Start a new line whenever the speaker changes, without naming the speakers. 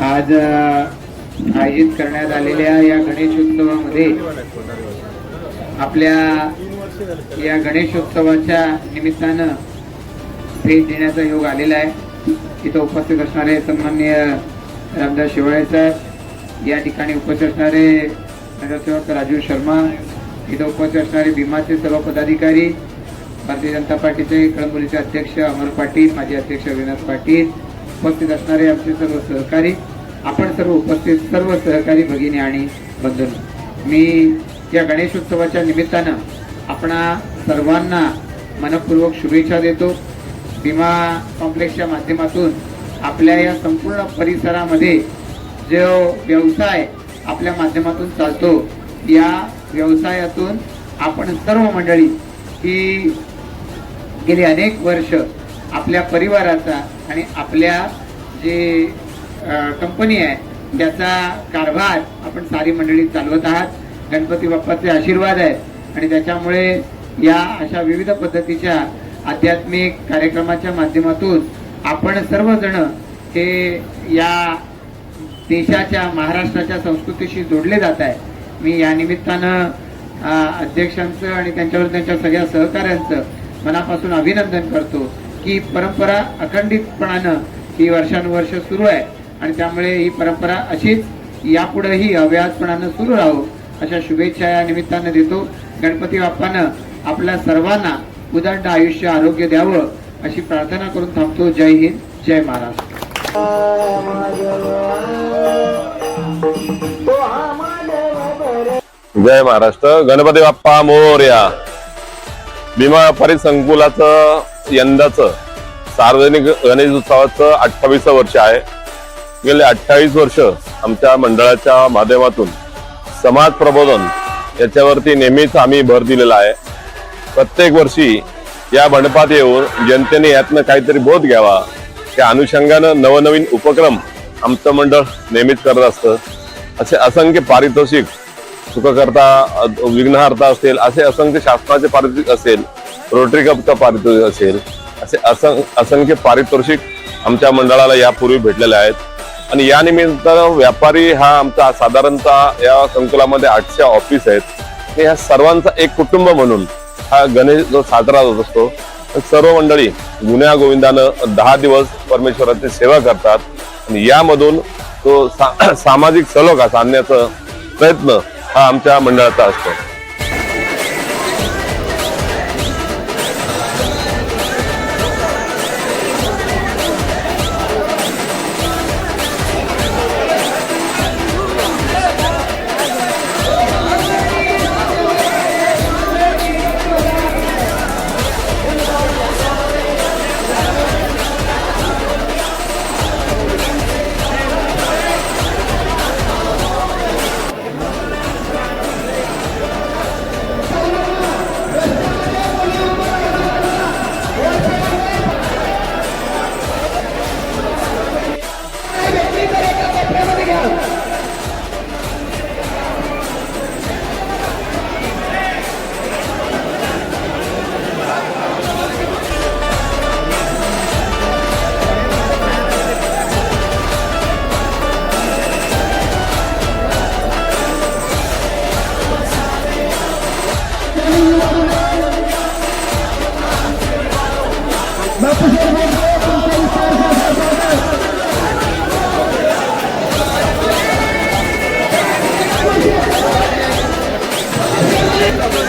आज आयोजित करण्यात आलेल्या या गणेशोत्सवामध्ये आपल्या या गणेशोत्सवाच्या निमित्तानं भेट देण्याचा योग आलेला आहे. इथं उपस्थित असणारे सन्माननीय रामदास शिवाळे साहेब या ठिकाणी उपस्थित असणारे नगरसेवक राजीव शर्मा इथं उपस्थित असणारे भीमाचे सर्व पदाधिकारी भारतीय जनता पार्टीचे कळंबोलीचे अध्यक्ष अमर पाटील माजी अध्यक्ष अविनाश पाटील उपस्थित असणारे आमचे सर्व सहकारी आपण सर्व उपस्थित सर्व सहकारी भगिनी आणि बंधू मी या गणेशोत्सवाच्या निमित्तानं आपणा सर्वांना मनपूर्वक शुभेच्छा देतो. भीमा कॉम्प्लेक्सच्या माध्यमातून आपल्या या संपूर्ण परिसरामध्ये जो व्यवसाय आपल्या माध्यमातून चालतो या व्यवसायातून आपण सर्व मंडळी ही गेली अनेक वर्ष आपल्या परिवाराचा आणि आपल्या जे कंपनी आहे. ज्याचा कारभार आपण सारी मंडळी चालवत आहात. गणपती बाप्पाचे आशीर्वाद आहेत आणि त्याच्यामुळे या अशा विविध पद्धतीच्या आध्यात्मिक कार्यक्रमाच्या माध्यमातून आपण सर्वजण हे या देशाच्या महाराष्ट्राच्या संस्कृतीशी जोडले जात आहे. मी या निमित्तानं अध्यक्षांचं आणि त्यांच्यावर त्यांच्या सगळ्या सहकाऱ्यांचं मनापासून अभिनंदन करतो की परंपरा अखंडितपणानं ही वर्षानुवर्ष सुरू आहे. आणि त्यामुळे ही परंपरा अशीच यापुढेही अव्याजपणानं सुरू राहो अशा शुभेच्छा या निमित्तानं देतो. गणपती बाप्पानं आपल्या सर्वांना उदंड आयुष्य आरोग्य द्यावं अशी प्रार्थना करून थांबतो. जय हिंद जय महाराष्ट्र.
जय महाराष्ट्र. गणपती बाप्पा मोर्या. भीमा परिसंकुलाचं यंदाचं सार्वजनिक गणेश उत्सवाचं अठ्ठावीस वर्ष आहे. गेले अठ्ठावीस वर्ष आमच्या मंडळाच्या माध्यमातून समाज प्रबोधन याच्यावरती नेहमीच आम्ही भर दिलेला आहे. प्रत्येक वर्षी या मंडपात येऊन जनतेने यातनं काहीतरी बोध घ्यावा. त्या अनुषंगानं नवनवीन उपक्रम आमचं मंडळ नेहमीच करत असतं. असे असंख्य पारितोषिक सुखकर्ता विघ्नहर्ता असेल असे असंख्य शासनाचे पारितोषिक असेल रोटरी कपचं पारितोषिक असेल असे असं असंख्य पारितोषिक आमच्या मंडळाला यापूर्वी भेटलेले आहेत. आणि या निमित्तानं व्यापारी हा आमचा साधारणतः या संकुलामध्ये आठशे ऑफिस आहेत. आणि ह्या सर्वांचा एक कुटुंब म्हणून हा गणेश जो साजरा होत असतो सर्व मंडळी गुन्ह्या गोविंदानं दहा दिवस परमेश्वराची सेवा करतात. आणि यामधून तो सा- सामाजिक सलोखा आणण्याचा प्रयत्न हा आमच्या मंडळाचा असतो. Vai pro jogo, porque ele faz a jogada. Thank you.